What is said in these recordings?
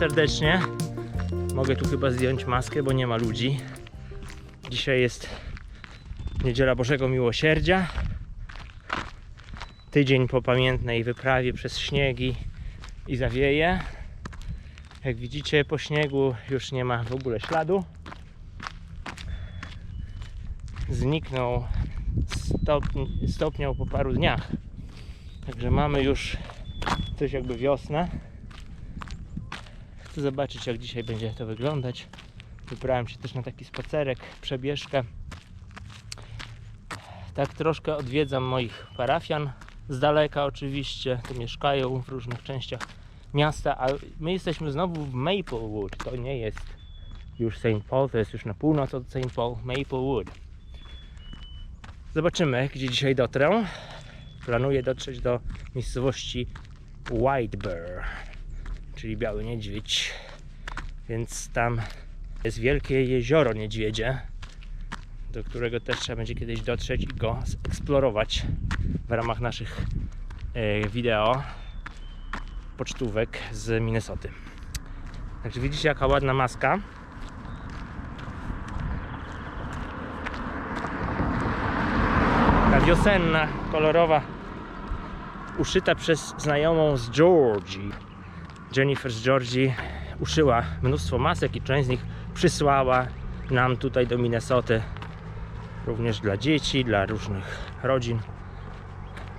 Serdecznie. Mogę tu chyba zdjąć maskę, bo nie ma ludzi. Dzisiaj jest Niedziela Bożego Miłosierdzia. Tydzień po pamiętnej wyprawie przez śniegi i zawieje. Jak widzicie, po śniegu już nie ma w ogóle śladu. Zniknął stopni, stopniał po paru dniach. Także mamy już coś jakby wiosnę. Chcę zobaczyć jak dzisiaj będzie to wyglądać. Wybrałem się też na taki spacerek, przebieżkę. Tak troszkę odwiedzam moich parafian. Z daleka oczywiście, tu mieszkają w różnych częściach miasta, a my jesteśmy znowu w Maplewood. To nie jest już St. Paul, to jest już na północ od St. Paul, Maplewood. Zobaczymy, gdzie dzisiaj dotrę. Planuję dotrzeć do miejscowości White Bear, czyli Biały Niedźwiedź. Więc tam jest wielkie jezioro niedźwiedzie, do którego też trzeba będzie kiedyś dotrzeć i go zeksplorować w ramach naszych e, wideo pocztówek z Minnesoty. Także widzicie jaka ładna maska. Ta wiosenna, kolorowa, uszyta przez znajomą z Georgii. Jennifer z Georgii uszyła mnóstwo masek i część z nich przysłała nam tutaj do Minnesoty. Również dla dzieci, dla różnych rodzin.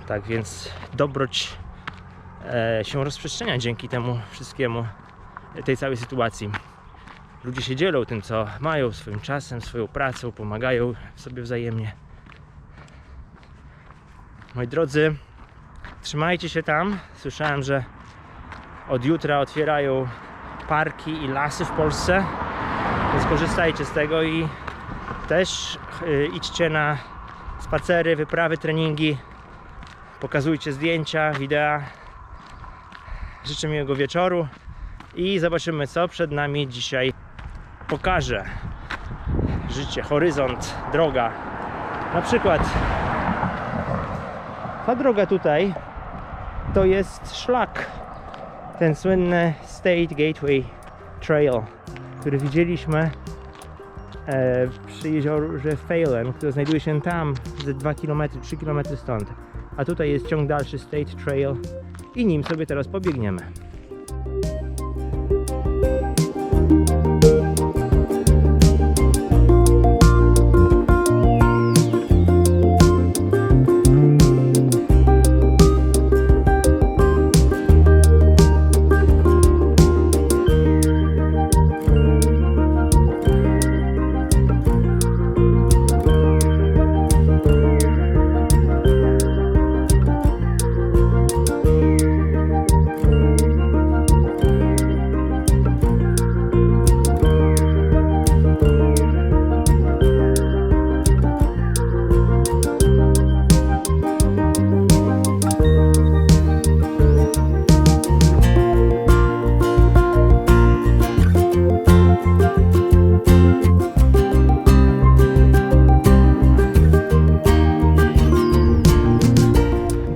Tak więc dobroć e, się rozprzestrzenia dzięki temu wszystkiemu, tej całej sytuacji. Ludzie się dzielą tym, co mają, swoim czasem, swoją pracą, pomagają sobie wzajemnie. Moi drodzy, trzymajcie się tam. Słyszałem, że od jutra otwierają parki i lasy w Polsce, więc korzystajcie z tego i też y, idźcie na spacery, wyprawy, treningi. Pokazujcie zdjęcia, wideo. Życzę miłego wieczoru i zobaczymy, co przed nami dzisiaj pokaże. Życie, horyzont, droga. Na przykład ta droga tutaj to jest szlak. Ten słynny State Gateway Trail, który widzieliśmy e, przy jeziorze Phelan, które znajduje się tam, ze 2 km, 3 km stąd. A tutaj jest ciąg dalszy State Trail i nim sobie teraz pobiegniemy.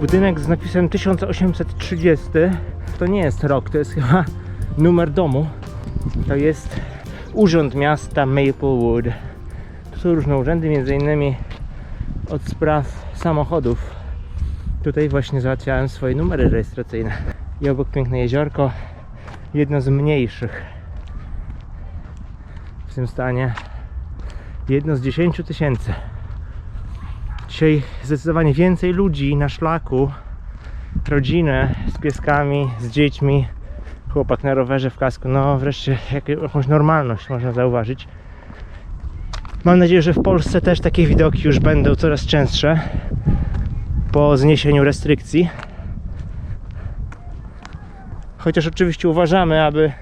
Budynek z napisem 1830 to nie jest rok, to jest chyba numer domu. To jest Urząd Miasta Maplewood. Tu są różne urzędy, między innymi od spraw samochodów. Tutaj właśnie załatwiałem swoje numery rejestracyjne. I obok piękne jeziorko, jedno z mniejszych w tym stanie. Jedno z 10 tysięcy. Dzisiaj zdecydowanie więcej ludzi na szlaku. Rodzinę z pieskami, z dziećmi, chłopak na rowerze w kasku. No wreszcie jak- jakąś normalność można zauważyć. Mam nadzieję, że w Polsce też takie widoki już będą coraz częstsze po zniesieniu restrykcji. Chociaż oczywiście uważamy, aby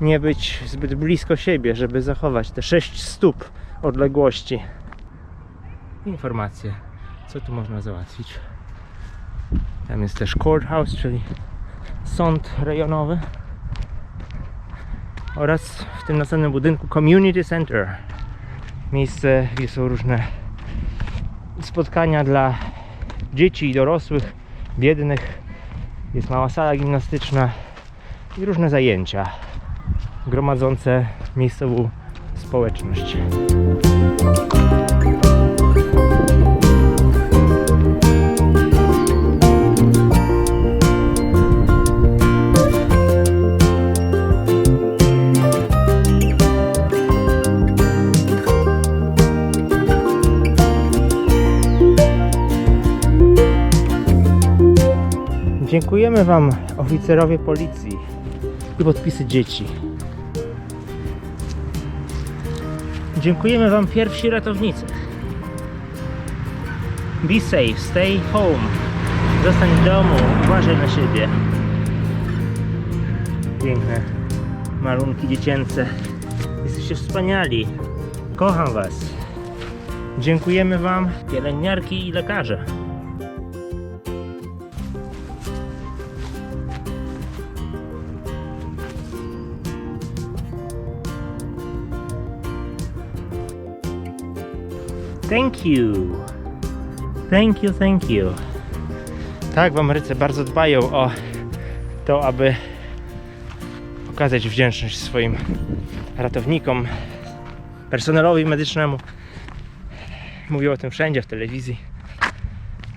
nie być zbyt blisko siebie, żeby zachować te 6 stóp odległości informacje, co tu można załatwić. Tam jest też courthouse, czyli sąd rejonowy. Oraz w tym następnym budynku community center. Miejsce, gdzie są różne spotkania dla dzieci i dorosłych, biednych, Jest mała sala gimnastyczna i różne zajęcia gromadzące miejscową społeczność. Dziękujemy Wam, oficerowie policji i podpisy dzieci. Dziękujemy Wam, pierwsi ratownicy. Be safe, stay home. Zostań w domu, uważaj na siebie. Piękne malunki dziecięce. Jesteście wspaniali. Kocham Was. Dziękujemy Wam, pielęgniarki i lekarze. Thank you. Thank you, thank you. Tak, w Ameryce bardzo dbają o to, aby okazać wdzięczność swoim ratownikom, personelowi medycznemu. Mówią o tym wszędzie w telewizji,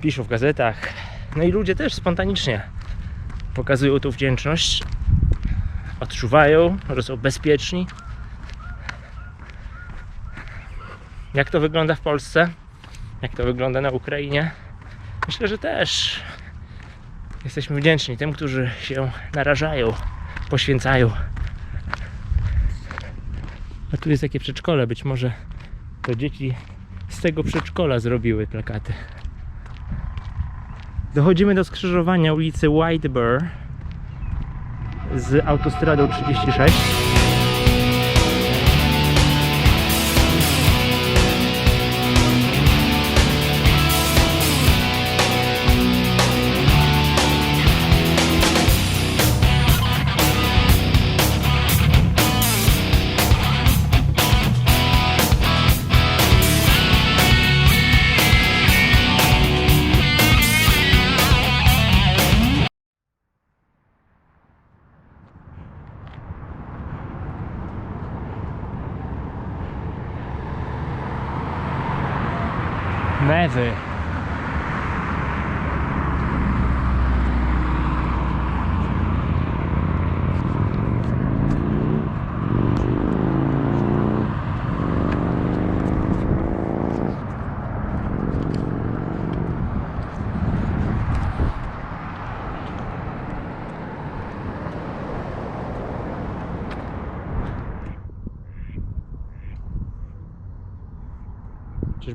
piszą w gazetach. No i ludzie też spontanicznie pokazują tą wdzięczność. Odczuwają, że są bezpieczni. Jak to wygląda w Polsce? Jak to wygląda na Ukrainie? Myślę, że też jesteśmy wdzięczni tym, którzy się narażają, poświęcają. A tu jest takie przedszkole, być może to dzieci z tego przedszkola zrobiły plakaty. Dochodzimy do skrzyżowania ulicy White z autostradą 36.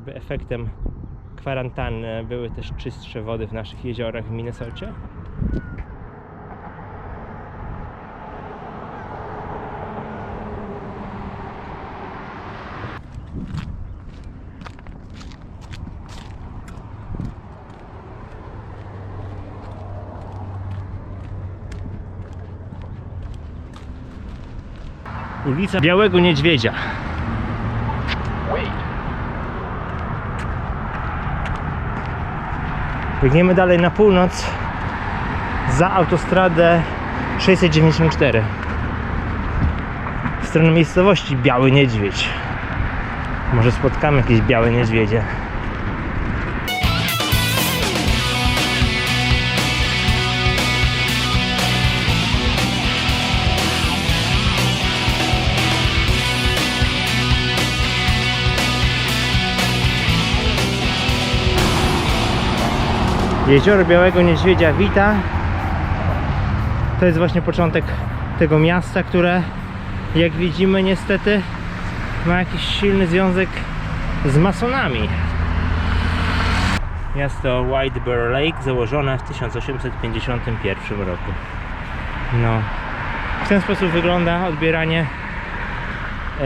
Czyżby efektem kwarantanny były też czystsze wody w naszych jeziorach w Minnesocie? Ulica Białego Niedźwiedzia. Biegniemy dalej na północ za autostradę 694 w stronę miejscowości Biały Niedźwiedź. Może spotkamy jakieś białe niedźwiedzie. Jezioro Białego Niedźwiedzia wita. To jest właśnie początek tego miasta, które jak widzimy niestety ma jakiś silny związek z masonami. Miasto White Bear Lake założone w 1851 roku. No. W ten sposób wygląda odbieranie e,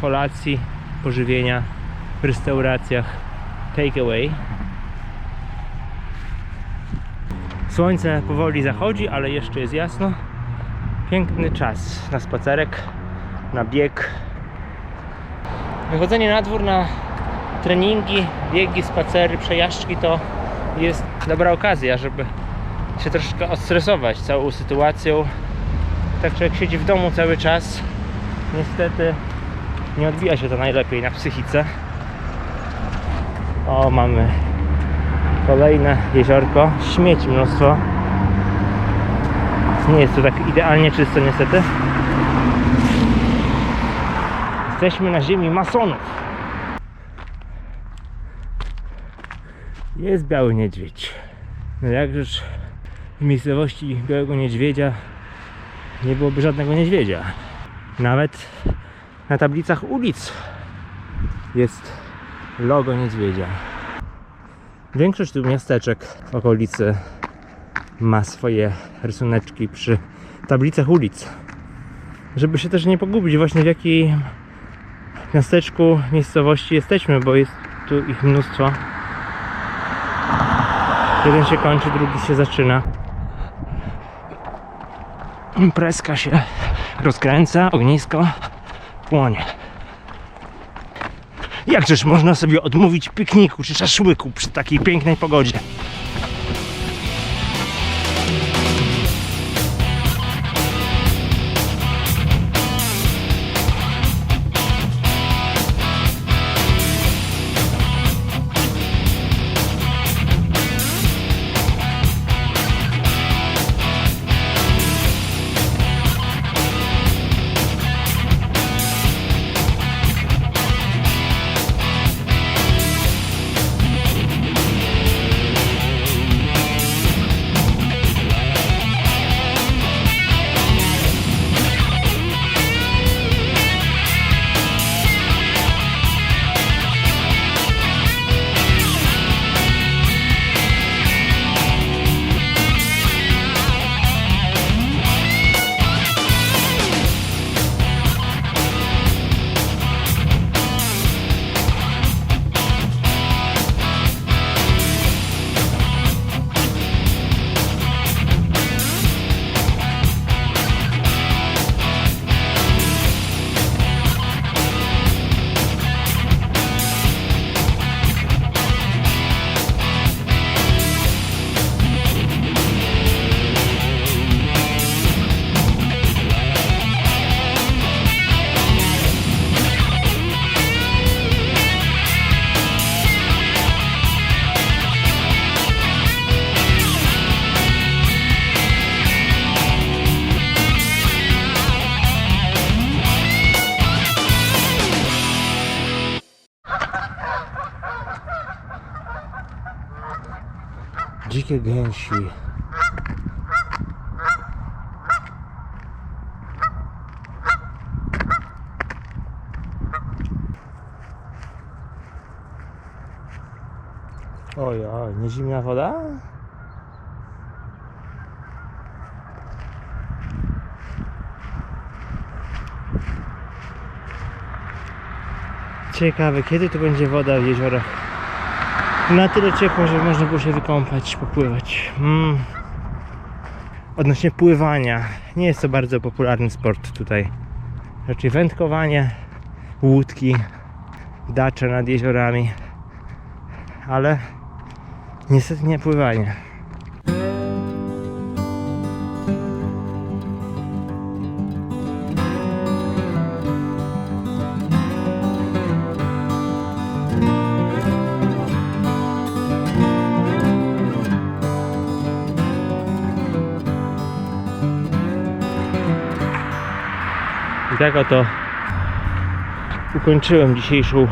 kolacji, pożywienia w restauracjach takeaway. Słońce powoli zachodzi, ale jeszcze jest jasno. Piękny czas na spacerek, na bieg. Wychodzenie na dwór na treningi, biegi, spacery, przejażdżki to jest dobra okazja, żeby się troszeczkę odstresować całą sytuacją. Tak człowiek siedzi w domu cały czas. Niestety nie odbija się to najlepiej na psychice. O, mamy kolejne jeziorko. Śmieci mnóstwo. Nie jest to tak idealnie czysto niestety. Jesteśmy na ziemi masonów. Jest biały niedźwiedź. No jakżeż w miejscowości białego niedźwiedzia nie byłoby żadnego niedźwiedzia. Nawet na tablicach ulic jest logo niedźwiedzia. Większość tu miasteczek w okolicy ma swoje rysuneczki przy tablicach ulic. Żeby się też nie pogubić właśnie w jakiej miasteczku, miejscowości jesteśmy, bo jest tu ich mnóstwo. Jeden się kończy, drugi się zaczyna. Imprezka się rozkręca, ognisko płonie. Jakżeż można sobie odmówić pikniku czy szaszłyku przy takiej pięknej pogodzie? Dzikie gęsi. Oj, oj, nie zimna woda? Ciekawe, kiedy to będzie woda w jeziorach? Na tyle ciepło, że można było się wykąpać, popływać. Mm. Odnośnie pływania, nie jest to bardzo popularny sport tutaj. Raczej wędkowanie, łódki, dacze nad jeziorami, ale niestety nie pływanie. I tak oto ukończyłem dzisiejszą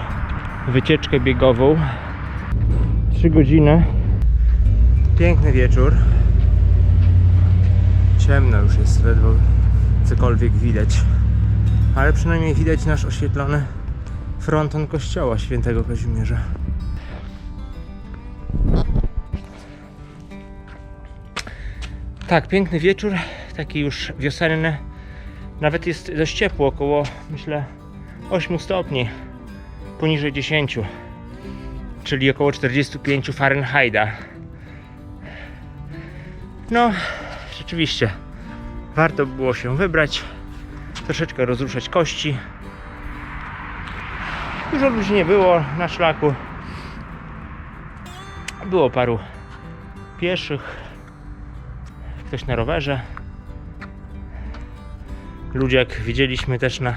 wycieczkę biegową. 3 godziny. Piękny wieczór. Ciemno już jest, ledwo cokolwiek widać. Ale przynajmniej widać nasz oświetlony fronton kościoła świętego Kazimierza. Tak, piękny wieczór, taki już wiosenny. Nawet jest dość ciepło, około myślę 8 stopni, poniżej 10, czyli około 45 Fahrenheita. No, rzeczywiście, warto było się wybrać, troszeczkę rozruszać kości. Dużo ludzi nie było na szlaku. Było paru pieszych, ktoś na rowerze. Ludzie, jak widzieliśmy też na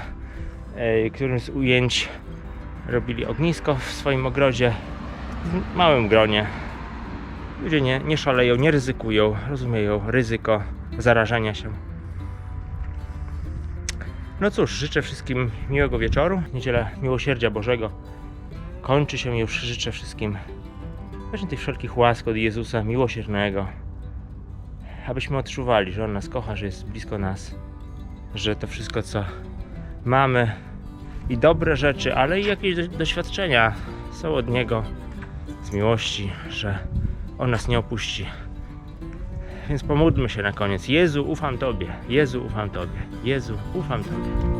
e, którymś z ujęć, robili ognisko w swoim ogrodzie, w małym gronie. Ludzie nie, nie szaleją, nie ryzykują, rozumieją ryzyko zarażenia się. No cóż, życzę wszystkim miłego wieczoru. Niedziela Miłosierdzia Bożego kończy się już. Życzę wszystkim właśnie tych wszelkich łask od Jezusa miłosiernego. Abyśmy odczuwali, że On nas kocha, że jest blisko nas, że to wszystko, co mamy i dobre rzeczy, ale i jakieś do- doświadczenia są od Niego z miłości, że On nas nie opuści. Więc pomódlmy się na koniec. Jezu, ufam Tobie. Jezu, ufam Tobie. Jezu, ufam Tobie.